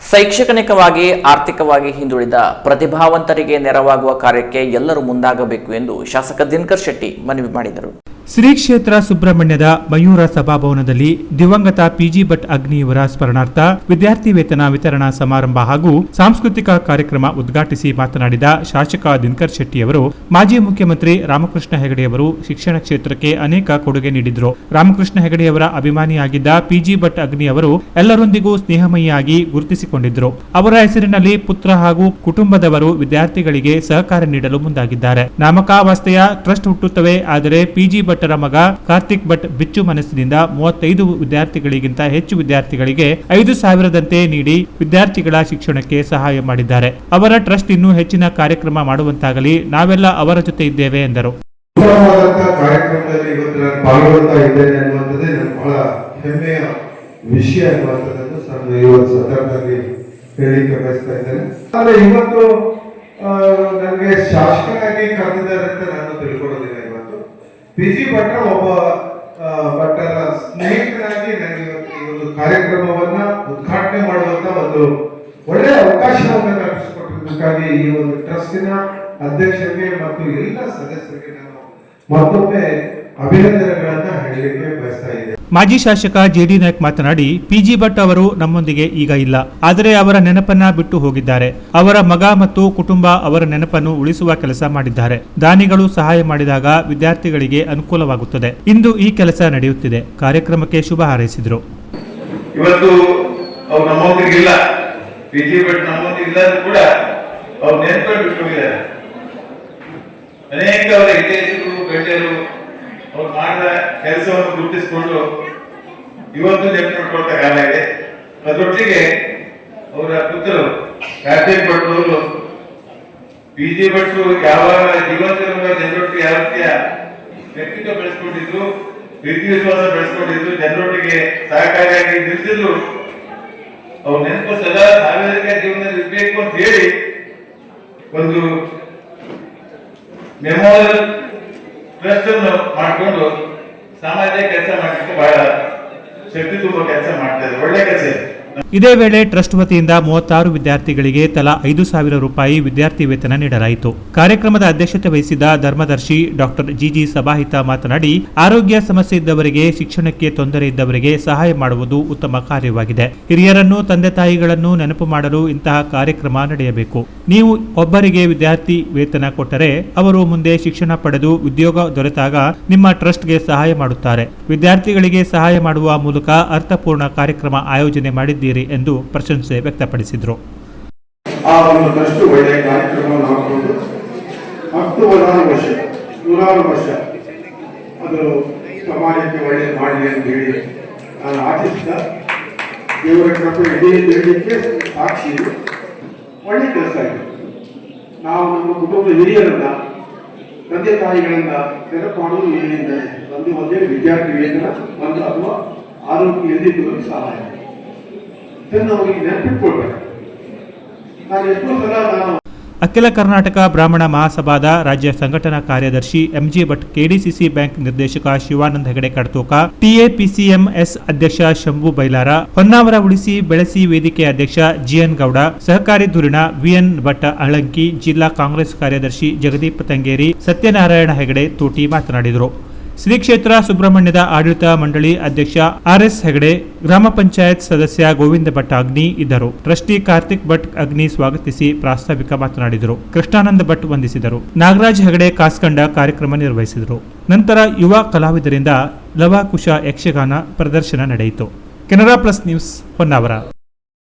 ಶೈಕ್ಷಣಿಕವಾಗಿ ಆರ್ಥಿಕವಾಗಿ ಹಿಂದುಳಿದ ಪ್ರತಿಭಾವಂತರಿಗೆ ನೆರವಾಗುವ ಕಾರ್ಯಕ್ಕೆ ಎಲ್ಲರೂ ಮುಂದಾಗಬೇಕು ಎಂದು ಶಾಸಕ ದಿನಕರ್ ಶೆಟ್ಟಿ ಮನವಿ ಮಾಡಿದರು. ಶ್ರೀ ಕ್ಷೇತ್ರ ಸುಬ್ರಹ್ಮಣ್ಯದ ಮಯೂರ ಸಭಾಭವನದಲ್ಲಿ ದಿವಂಗತ ಪಿಜಿ ಭಟ್ ಅಗ್ನಿಯವರ ಸ್ಮರಣಾರ್ಥ ವಿದ್ಯಾರ್ಥಿ ವೇತನ ವಿತರಣಾ ಸಮಾರಂಭ ಹಾಗೂ ಸಾಂಸ್ಕೃತಿಕ ಕಾರ್ಯಕ್ರಮ ಉದ್ಘಾಟಿಸಿ ಮಾತನಾಡಿದ ಶಾಸಕ ದಿನಕರ್ ಶೆಟ್ಟಿಯವರು, ಮಾಜಿ ಮುಖ್ಯಮಂತ್ರಿ ರಾಮಕೃಷ್ಣ ಹೆಗಡೆಯವರು ಶಿಕ್ಷಣ ಕ್ಷೇತ್ರಕ್ಕೆ ಅನೇಕ ಕೊಡುಗೆ ನೀಡಿದರು. ರಾಮಕೃಷ್ಣ ಹೆಗಡೆಯವರ ಅಭಿಮಾನಿಯಾಗಿದ್ದ ಪಿಜಿ ಭಟ್ ಅಗ್ನಿ ಅವರು ಎಲ್ಲರೊಂದಿಗೂ ಸ್ನೇಹಮಯಿಯಾಗಿ ಗುರುತಿಸಿಕೊಂಡಿದ್ದರು ಅವರ ಹೆಸರಿನಲ್ಲಿ ಪುತ್ರ ಹಾಗೂ ಕುಟುಂಬದವರು ವಿದ್ಯಾರ್ಥಿಗಳಿಗೆ ಸಹಕಾರ ನೀಡಲು ಮುಂದಾಗಿದ್ದಾರೆ. ನಾಮಕಾವಸ್ಥೆಯ ಟ್ರಸ್ಟ್ ಹುಟ್ಟುತ್ತವೆ, ಆದರೆ ಪಿಜಿ ಭಟ್ಟರ ಮಗ ಕಾರ್ತಿಕ್ ಭಟ್ ಬಿಚ್ಚು ಮನಸ್ಸಿನಿಂದ ಮೂವತ್ತೈದು ವಿದ್ಯಾರ್ಥಿಗಳಿಗಿಂತ ಹೆಚ್ಚು ವಿದ್ಯಾರ್ಥಿಗಳಿಗೆ ಐದು ಸಾವಿರದಂತೆ ನೀಡಿ ವಿದ್ಯಾರ್ಥಿಗಳ ಶಿಕ್ಷಣಕ್ಕೆ ಸಹಾಯ ಮಾಡಿದ್ದಾರೆ. ಅವರ ಟ್ರಸ್ಟ್ ಇನ್ನೂ ಹೆಚ್ಚಿನ ಕಾರ್ಯಕ್ರಮ ಮಾಡುವಂತಾಗಲಿ, ನಾವೆಲ್ಲ ಅವರ ಜೊತೆ ಇದ್ದೇವೆ ಎಂದರು. ವಿಷಯ ಹೇಳಲಿಕ್ಕೆ ಬಯಸ್ತಾ ಇದ್ದೇನೆ. ಆದ್ರೆ ಇವತ್ತು ನನಗೆ ಶಾಸಕನಾಗಿ ಕರೆದಿದ್ದಾರೆ ಪಿ ಜಿ ಭಟ್ರ ಒಬ್ಬ ಭಟ್ಟರ ಸ್ನೇಹಿತನಾಗಿ ನನಗೆ ಈ ಒಂದು ಕಾರ್ಯಕ್ರಮವನ್ನ ಉದ್ಘಾಟನೆ ಮಾಡುವಂತ ಒಂದು ಒಳ್ಳೆಯ ಅವಕಾಶವನ್ನು ಕಲ್ಪಿಸಿಕೊಟ್ಟಿದ್ದಕ್ಕಾಗಿ ಈ ಒಂದು ಟ್ರಸ್ಟಿನ ಅಧ್ಯಕ್ಷರಿಗೆ ಮತ್ತು ಎಲ್ಲ ಸದಸ್ಯರಿಗೆ ನಾನು ಮತ್ತೊಮ್ಮೆ ಮಾಜಿ ಶಾಸಕ ಜೆಡಿ ನಾಯಕ್ ಮಾತನಾಡಿ ಪಿಜಿ ಭಟ್ ಅವರು ನಮ್ಮೊಂದಿಗೆ ಈಗ ಇಲ್ಲ. ಆದರೆ ಅವರ ನೆನಪನ್ನ ಬಿಟ್ಟು ಹೋಗಿದ್ದಾರೆ. ಅವರ ಮಗ ಮತ್ತು ಕುಟುಂಬ ಅವರ ನೆನಪನ್ನು ಉಳಿಸುವ ಕೆಲಸ ಮಾಡಿದ್ದಾರೆ. ದಾನಿಗಳು ಸಹಾಯ ಮಾಡಿದಾಗ ವಿದ್ಯಾರ್ಥಿಗಳಿಗೆ ಅನುಕೂಲವಾಗುತ್ತದೆ. ಇಂದು ಈ ಕೆಲಸ ನಡೆಯುತ್ತಿದೆ. ಕಾರ್ಯಕ್ರಮಕ್ಕೆ ಶುಭ ಹಾರೈಸಿದರು. ಇವತ್ತು ಅನೇಕ ಅವರ ಅವ್ರು ಮಾಡಿದ ಕೆಲಸವನ್ನು ಗುರುತಿಸಿಕೊಂಡು ಇವತ್ತು ನೆನಪು ಮಾಡ್ಕೊಳ್ತಾ ಕಾಲ ಇದೆ. ಅದರೊಟ್ಟಿಗೆ ಅವರ ಪುತ್ರರು ಕಾರ್ತಿಕ್ ಭಟ್ ಪಿ ಜಿ ಭಟ್ ಯಾವ ಜೀವಂತಿರುವ ಜನರೊಟ್ಟಿಗೆ ಯಾವ ರೀತಿಯ ವ್ಯಕ್ತಿತ್ವ ಬೆಳೆಸ್ಕೊಂಡಿದ್ರು, ಪ್ರೀತಿ ವಿಶ್ವಾಸ ಬೆಳೆಸ್ಕೊಂಡಿದ್ರು, ಜನರೊಟ್ಟಿಗೆ ಸಹಕಾರಿಯಾಗಿ ನಿಲ್ಸಿದ್ರು ಅವ್ರ ನೆನಪು ಸದಾ ಸಾರ್ವಜನಿಕ ಜೀವನದಲ್ಲಿ ಇರಬೇಕು ಅಂತ ಹೇಳಿ ಒಂದು ಮೆಮೋರಿಯಲ್ ಟ್ರಸ್ಟ್ ಮಾಡಿಕೊಂಡು ಸಾಮಾಜಿಕ ಕೆಲಸ ಮಾಡಲಿಕ್ಕೆ ಬಹಳ ಶಕ್ತಿ ತುಂಬ ಕೆಲಸ ಮಾಡ್ತಾ ಇದೆ ಒಳ್ಳೆ ಕೆಲಸ ಇದೆ. ಇದೇ ವೇಳೆ ಟ್ರಸ್ಟ್ ವತಿಯಿಂದ ಮೂವತ್ತಾರು ವಿದ್ಯಾರ್ಥಿಗಳಿಗೆ ತಲಾ ಐದು ಸಾವಿರ ರೂಪಾಯಿ ವಿದ್ಯಾರ್ಥಿ ವೇತನ ನೀಡಲಾಯಿತು. ಕಾರ್ಯಕ್ರಮದ ಅಧ್ಯಕ್ಷತೆ ವಹಿಸಿದ ಧರ್ಮದರ್ಶಿ ಡಾಕ್ಟರ್ ಜಿಜಿ ಸಭಾಹಿತ ಮಾತನಾಡಿ, ಆರೋಗ್ಯ ಸಮಸ್ಯೆ ಇದ್ದವರಿಗೆ ಶಿಕ್ಷಣಕ್ಕೆ ತೊಂದರೆ ಇದ್ದವರಿಗೆ ಸಹಾಯ ಮಾಡುವುದು ಉತ್ತಮ ಕಾರ್ಯವಾಗಿದೆ. ಹಿರಿಯರನ್ನು, ತಂದೆ ತಾಯಿಗಳನ್ನು ನೆನಪು ಮಾಡಲು ಇಂತಹ ಕಾರ್ಯಕ್ರಮ ನಡೆಯಬೇಕು. ನೀವು ಒಬ್ಬರಿಗೆ ವಿದ್ಯಾರ್ಥಿ ವೇತನ ಕೊಟ್ಟರೆ ಅವರು ಮುಂದೆ ಶಿಕ್ಷಣ ಪಡೆದು ಉದ್ಯೋಗ ದೊರೆತಾಗ ನಿಮ್ಮ ಟ್ರಸ್ಟ್ಗೆ ಸಹಾಯ ಮಾಡುತ್ತಾರೆ. ವಿದ್ಯಾರ್ಥಿಗಳಿಗೆ ಸಹಾಯ ಮಾಡುವ ಮೂಲಕ ಅರ್ಥಪೂರ್ಣ ಕಾರ್ಯಕ್ರಮ ಆಯೋಜನೆ ಮಾಡಿದ್ದೀರಿ. ಎಂದು ಪ್ರಶಂಸೆ ವ್ಯಕ್ತಪಡಿಸಿದರು. ಆ ಒಂದು ಒಳ್ಳೆಯ ಕಾರ್ಯಕ್ರಮವನ್ನು ಹಾಕೊಂಡು ಹತ್ತು ವರ್ಷ, ನೂರಾರು ವರ್ಷ ಅದು ಸಮಾಜಕ್ಕೆ ಒಳ್ಳೆ ಮಾಡಲಿ ಅಂತ ಹೇಳಿ ನಾನು ಆಶಿಸ್ತಾ, ದೇವರ ಕೃಪೆ ನೀಡಲಿಕ್ಕೆ ಸಾಕ್ಷಿ ಒಳ್ಳೆ ಕೆಲಸ ಇದೆ. ನಾವು ನಮ್ಮ ಕುಟುಂಬದ ಹಿರಿಯರನ್ನ, ತಂದೆ ತಾಯಿಗಳನ್ನ ನೆನಪು ಮಾಡುವುದು ಇದರಿಂದ ಒಂದು ಒಂದೇ ವಿದ್ಯಾರ್ಥಿ ವೇತನ ಒಂದು ಅಥವಾ ಆರೋಗ್ಯ ಎಲ್ಲಿದ್ದು ಸಹಾಯ. ಅಖಿಲ ಕರ್ನಾಟಕ ಬ್ರಾಹ್ಮಣ ಮಹಾಸಭಾದ ರಾಜ್ಯ ಸಂಘಟನಾ ಕಾರ್ಯದರ್ಶಿ ಎಂಜಿ ಭಟ್ ಕೆಡಿಸಿಸಿ ಬ್ಯಾಂಕ್ ನಿರ್ದೇಶಕ ಶಿವಾನಂದ ಹೆಗಡೆ ಕಡ್ತೋಕ ಟಿಎಪಿಸಿಎಂಎಸ್ ಅಧ್ಯಕ್ಷ ಶಂಭು ಬೈಲಾರ, ಹೊನ್ನಾವರ ಉಳಿಸಿ ಬೆಳೆಸಿ ವೇದಿಕೆ ಅಧ್ಯಕ್ಷ ಜಿಎನ್ ಗೌಡ, ಸಹಕಾರಿ ಧುರಿಣ ವಿಎನ್ ಭಟ್ ಅಳಂಕಿ, ಜಿಲ್ಲಾ ಕಾಂಗ್ರೆಸ್ ಕಾರ್ಯದರ್ಶಿ ಜಗದೀಪ್ ತಂಗೇರಿ, ಸತ್ಯನಾರಾಯಣ ಹೆಗಡೆ ತೋಟಿ ಮಾತನಾಡಿದರು. ಶ್ರೀ ಕ್ಷೇತ್ರ ಸುಬ್ರಹ್ಮಣ್ಯದ ಆಡಳಿತ ಮಂಡಳಿ ಅಧ್ಯಕ್ಷ ಆರ್ ಎಸ್ ಹೆಗಡೆ, ಗ್ರಾಮ ಪಂಚಾಯತ್ ಸದಸ್ಯ ಗೋವಿಂದ ಭಟ್ ಅಗ್ನಿ ಇದ್ದರು. ಟ್ರಸ್ಟಿ ಕಾರ್ತಿಕ್ ಭಟ್ ಅಗ್ನಿ ಸ್ವಾಗತಿಸಿ ಪ್ರಾಸ್ತಾವಿಕ ಮಾತನಾಡಿದರು. ಕೃಷ್ಣಾನಂದ ಭಟ್ ವಂದಿಸಿದರು. ನಾಗರಾಜ್ ಹೆಗಡೆ ಕಾಸ್ಕಂಡ ಕಾರ್ಯಕ್ರಮ ನಿರ್ವಹಿಸಿದರು. ನಂತರ ಯುವ ಕಲಾವಿದರಿಂದ ಲವಾಕುಶ ಯಕ್ಷಗಾನ ಪ್ರದರ್ಶನ ನಡೆಯಿತು. Canara plus news Honnavar.